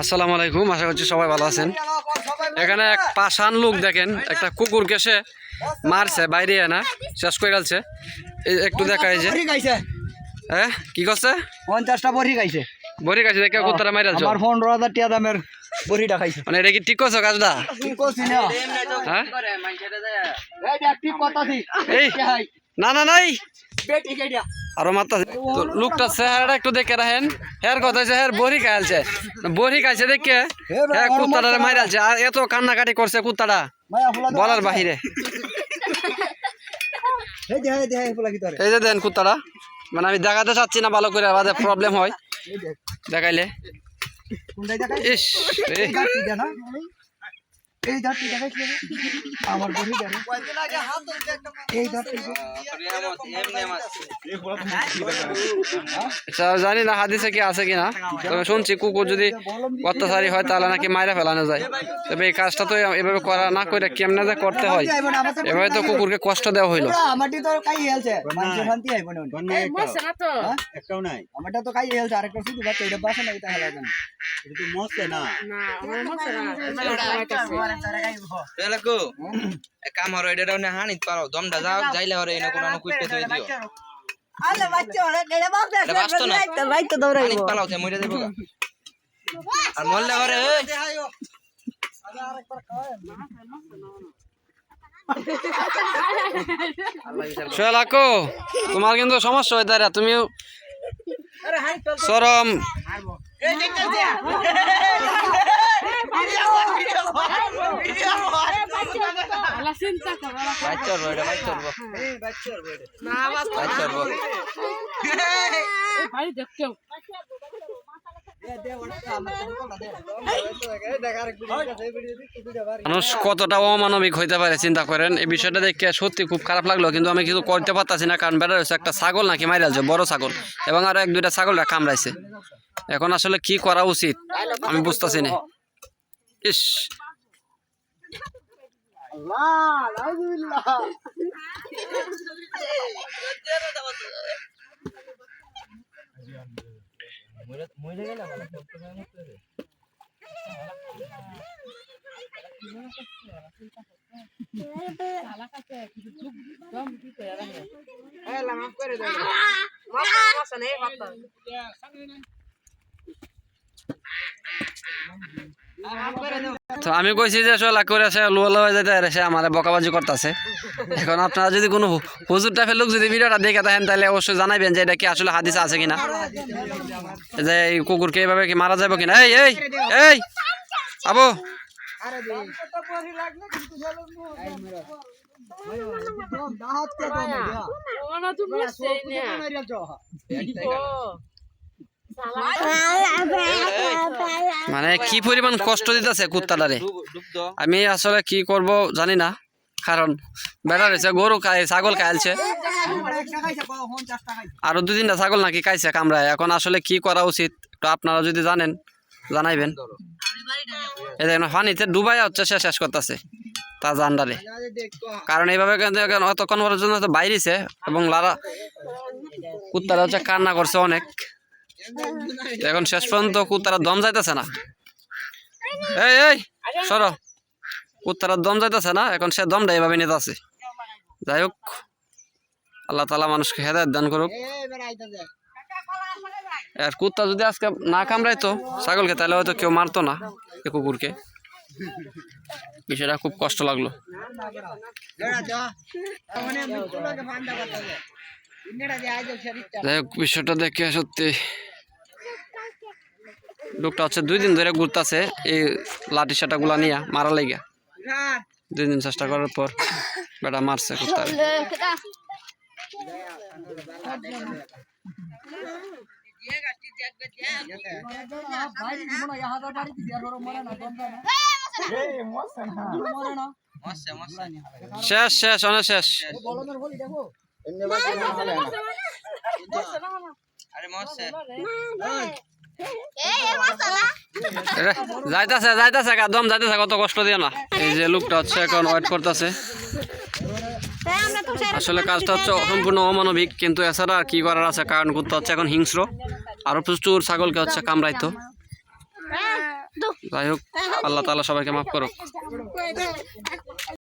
আসসালামু আলাইকুম আশা করছি সবাই ভালো আছেন। এখানে এক পাশান লোক দেখেন একটা কুকুর সে মারছে বাইরে না শেষ করে গেলছে একটু দেখা যে। হ্যাঁ কি করছে? পঞ্চাশটা বড়ি গাইছে বড়ি কাছে দেখে কুত্তারা মাইরালছো আমার পনেরো হাজার টাকা দামের বড়িটা খাইছে। মানে এটা কি ঠিক করছ কাজটা? করছি না? হ্যাঁ? ঠিক কথা ঠিক এই না না নাই। বেটি কেডিয়া। আরও মাত্রা তো লোকটা চেহারাটা একটু দেখে রাখেন। হের কথা হচ্ছে হের বড়ি খাইছে। বড়ি খাইছে দেখে হ্যাঁ কুত্তাটা মাইরালছে আর এত কান্নাকাটি করছে কুত্তাটা। বলার বাহিরে। এই যে দেন কুত্তাটা। মানে আমি দেখাতে চাচ্ছি না ভালো করে আবার প্রবলেম হয়। দেখাইলে। ইস এই না দাঁতটি আমার এই আচ্ছা, জানি না হাদিসে কি আছে কিনা তবে শুনছি কুকুর যদি অত্যাচারী হয় তাহলে নাকি মাইরা ফেলানো যায়। তবে এই কাজটা তো এভাবে করা না করে কেমনে যে করতে হয়? তো এভাবে তো কুকুরকে কষ্ট দেওয়া হইল। আমারটি তো কাই হেলছে শান্তি আইবো না হ্যাঁ? একটাও নাই। আমারটা তো কাই হেলছে আরেকটা শুধু বাচ্চা এটা বাসা নাই তাহলে কেন এটা তো মস্তে না। তাহলে কো এক কাম হরে এটা না হানিত পারো। দমটা যাও যাইলে হরে এনে কোনো কুইতে তুই দিও। আলে বাচ্চা বাচ্চা এটা বাঁচতো না। বাইতে দৌড়াইবো। পালাও তে মইরা দেবো আর হরে সোহেলাকো তোমার কিন্তু সমস্যা হয় তারা মানুষ কতটা অমানবিক হইতে পারে, চিন্তা করেন। এই বিষয়টা দেখে সত্যি খুব খারাপ লাগল, কিন্তু আমি কিছু করতে পারতাছি না, কারণ বেড়া রয়েছে একটা ছাগল নাকি মাইরালছে বড় ছাগল। এবং আর এক দুইটা ছাগলটা কামড়াইছে। এখন আসলে কি করা উচিত, আমি বুঝতেছি না। ইস আল্লাহ আলহামদুলিল্লাহ মরে গেল করে তো আমি কইছি যে সোলা করে সে লোলা হয়ে যেতে পারে, সে আমার বকাবাজি করতেছে এখন আপনারা যদি কোনো হুজুর টাইপের লোক যদি ভিডিওটা দেখে থাকেন তাহলে অবশ্যই জানাবেন যে এটা কি আসলে হাদিস আছে কিনা যে এই কুকুরকে এইভাবে কি মারা যাবে কিনা এই এই এই আবু মানে কি পরিমাণ কষ্ট দিতেছে কুত্তাটারে? আমি আসলে কি করব জানি না, কারণ বেড়া রয়েছে, গরু খায়, ছাগল খাইছে। আরও দু তিনটা ছাগল নাকি খাইছে কামড়ায়। এখন আসলে কি করা উচিত তো আপনারা যদি জানেন, জানাইবেন। এই দেখেন পানিতে ডুবাই হচ্ছে, সে শেষ করতেছে তার জান্ডারে কারণ এইভাবে অতক্ষণ তো বাইরেছে, এবং লারা কুত্তারা হচ্ছে কান্না করছে অনেক। তো এখন শেষ পর্যন্ত কুত্তারা দম যাইতেছে না। এই এই, সরো। কুত্তারা দম যাইতেছে না, এখন সে দমটা এভাবে নিতে আছে। যাই হোক, আল্লাহ তালা মানুষকে হেদায়ত দান করুক। আর কুত্তা যদি আজকে না কামড়াইতো, ছাগলকে, তাহলে হয়তো কেউ মারতো না এ কুকুরকে। বিষয়টা খুব কষ্ট লাগল। যাই হোক, বিষয়টা দেখে সত্যি লোকটা হচ্ছে দুই দিন ধরে ঘুরতেছে, এই লাঠি সাটাগুলা নিয়ে মারা লেগে দুই দিন চেষ্টা করার পর বেটা মারছে শেষ শেষ, অনেক শেষ। আরে যাইতাছে যাইতাছে একদম যাইতাছে কত কষ্ট দিও না। এই যে লোকটা হচ্ছে এখন ওয়েট করতেছে। আসলে কাজটা হচ্ছে সম্পূর্ণ অমানবিক কিন্তু এছাড়া আর কি করার আছে কারণ কুত্তা হচ্ছে এখন হিংস্র আরও প্রচুর ছাগলকে হচ্ছে কামড়াইতো। যাই হোক আল্লাহ তাআলা সবাইকে মাফ করুক।